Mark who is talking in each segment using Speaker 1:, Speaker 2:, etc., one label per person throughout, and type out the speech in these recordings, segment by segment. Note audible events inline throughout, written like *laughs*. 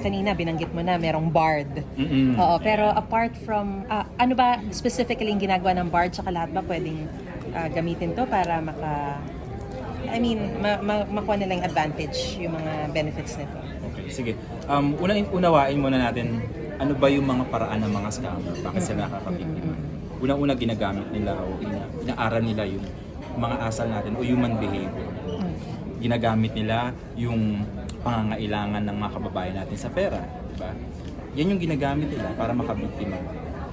Speaker 1: Kanina binanggit mo na merong Bard.
Speaker 2: Mm-mm.
Speaker 1: Oo, pero apart from, ah, ano ba specifically yung ginagawa ng Bard tsaka lahat ba pwedeng ah, gamitin to para maka, I mean, ma- ma- makuha nila yung advantage, yung mga benefits nito.
Speaker 2: Okay, sige. Um, una, unawain muna natin ano ba yung mga paraan ng mga scammer bakit sila nakakabiktima. Una-una ginagamit nila o ina, inaaral nila yung mga asal natin o human behavior. Ginagamit nila yung pangangailangan ng mga kababayan natin sa pera, di ba? Yan yung ginagamit nila para makabiktima.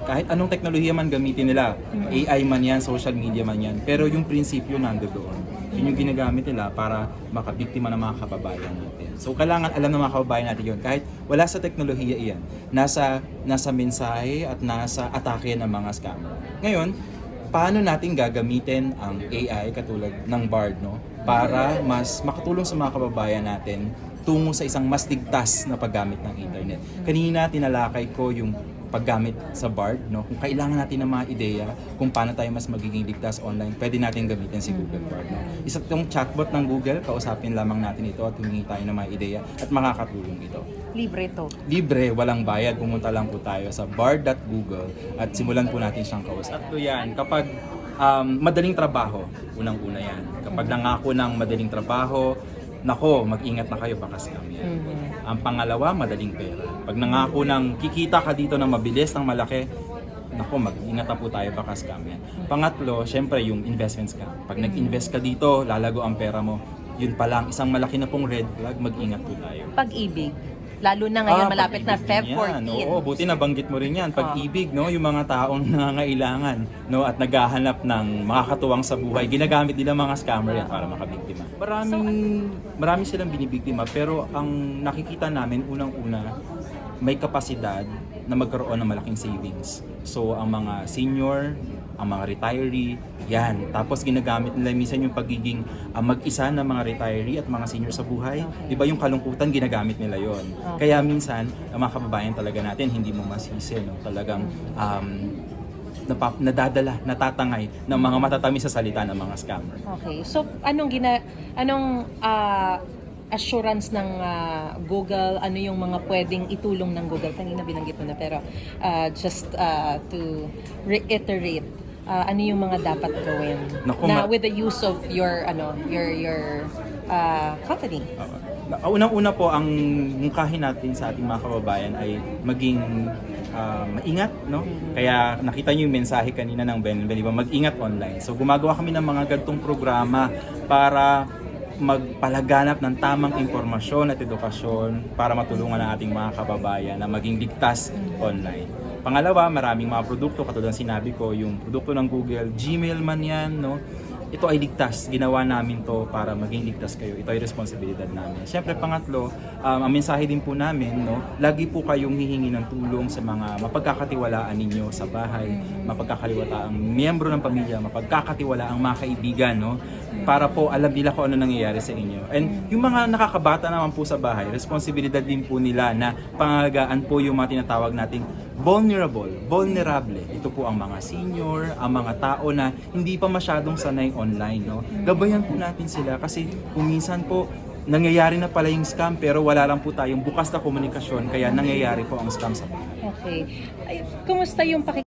Speaker 2: Kahit anong teknolohiya man gamitin nila, AI man yan, social media man yan, pero yung prinsipyo nandoon. Yun yung ginagamit nila para makabiktima ng mga kababayan natin. So kailangan alam ng mga kababayan natin yun. Kahit wala sa teknolohiya iyan, nasa, nasa mensahe at nasa atake ng mga scammer. Ngayon, paano natin gagamitin ang AI katulad ng BARD no para mas makatulong sa mga kababayan natin tungo sa isang mas ligtas na paggamit ng internet. Kanina tinalakay ko yung paggamit sa BARD, no? kung kailangan natin ng mga ideya kung paano tayo mas magiging ligtas online, pwede natin gamitin si Google BARD. No? Isa itong chatbot ng Google, kausapin lamang natin ito at humingi tayo ng mga ideya at makakatulong ito.
Speaker 1: Libre to.
Speaker 2: Libre, walang bayad. Pumunta lang po tayo sa bar.google at simulan po natin siyang kausap. At yan, kapag um, madaling trabaho, unang-una yan. Kapag nangako ng madaling trabaho, nako, mag-ingat na kayo baka scam yan.
Speaker 1: Mhm.
Speaker 2: Ang pangalawa, madaling pera. Pag nangako ng kikita ka dito ng mabilis, ng malaki, nako, mag-ingat na po tayo baka scam yan. Pangatlo, syempre yung investment scam. Pag nag-invest ka dito, lalago ang pera mo. Yun pa lang, isang malaki na pong red flag, mag-ingat po tayo.
Speaker 1: Pag-ibig. Lalo na ngayon,
Speaker 2: Ah,
Speaker 1: malapit na
Speaker 2: pag-ibig
Speaker 1: Feb
Speaker 2: din
Speaker 1: 14.
Speaker 2: yan. Oo, buti nabanggit mo rin yan. Pag-ibig, no, yung mga taong *laughs* nangangailangan, no, at naghahanap ng makakatuwang sa buhay, ginagamit nila mga scammer yan para makabiktima. Maraming, marami silang binibiktima, pero ang nakikita namin, unang-una, may kapasidad na magkaroon ng malaking savings. So, ang mga senior, ang mga retiree, yan. Tapos ginagamit nila minsan yung pagiging ah, mag-isa ng mga retiree at mga senior sa buhay. Di ba yung kalungkutan, ginagamit nila yon.
Speaker 1: Okay.
Speaker 2: Kaya minsan, ang mga kababayan talaga natin, hindi mo masisi, no? Talagang um, napap- nadadala, natatangay ng mga matatamis sa salita ng mga scammer.
Speaker 1: Okay. So, anong gina anong ah, assurance ng ah, Google? Ano yung mga pwedeng itulong ng Google? Kanina binanggit mo na pero ah, just ah, to reiterate, ah, ano yung mga dapat gawin
Speaker 2: Naku,
Speaker 1: na with the use of your ano, your your ah, company?
Speaker 2: Uh, Unang-una po, ang mungkahin natin sa ating mga kababayan ay maging ah, maingat, no? Kaya nakita niyo yung mensahe kanina ng Ben, Ben? Mag-ingat online. So gumagawa kami ng mga gantong programa para magpalaganap ng tamang impormasyon at edukasyon para matulungan ang ating mga kababayan na maging ligtas online. Pangalawa, maraming mga produkto, katulad ng sinabi ko, yung produkto ng Google, Gmail man yan, no? ito ay ligtas. Ginawa namin to para maging ligtas kayo. Ito ay responsibilidad namin. Siyempre, pangatlo, um, ang mensahe din po namin, no, lagi po kayong hihingi ng tulong sa mga mapagkakatiwalaan ninyo sa bahay, mapagkakatiwalaang miyembro ng pamilya, mapagkakatiwalaang mga kaibigan, no, para po alam nila kung ano nangyayari sa inyo. And yung mga nakakabata naman po sa bahay, responsibilidad din po nila na pangalagaan po yung mga tinatawag nating vulnerable, vulnerable. Ito po ang mga senior, ang mga tao na hindi pa masyadong sanay online, no? Gabayan po natin sila kasi kung minsan po nangyayari na pala yung scam pero wala lang po tayong bukas na komunikasyon kaya nangyayari po ang scam sa bahay.
Speaker 1: Okay. Ay, kumusta yung paki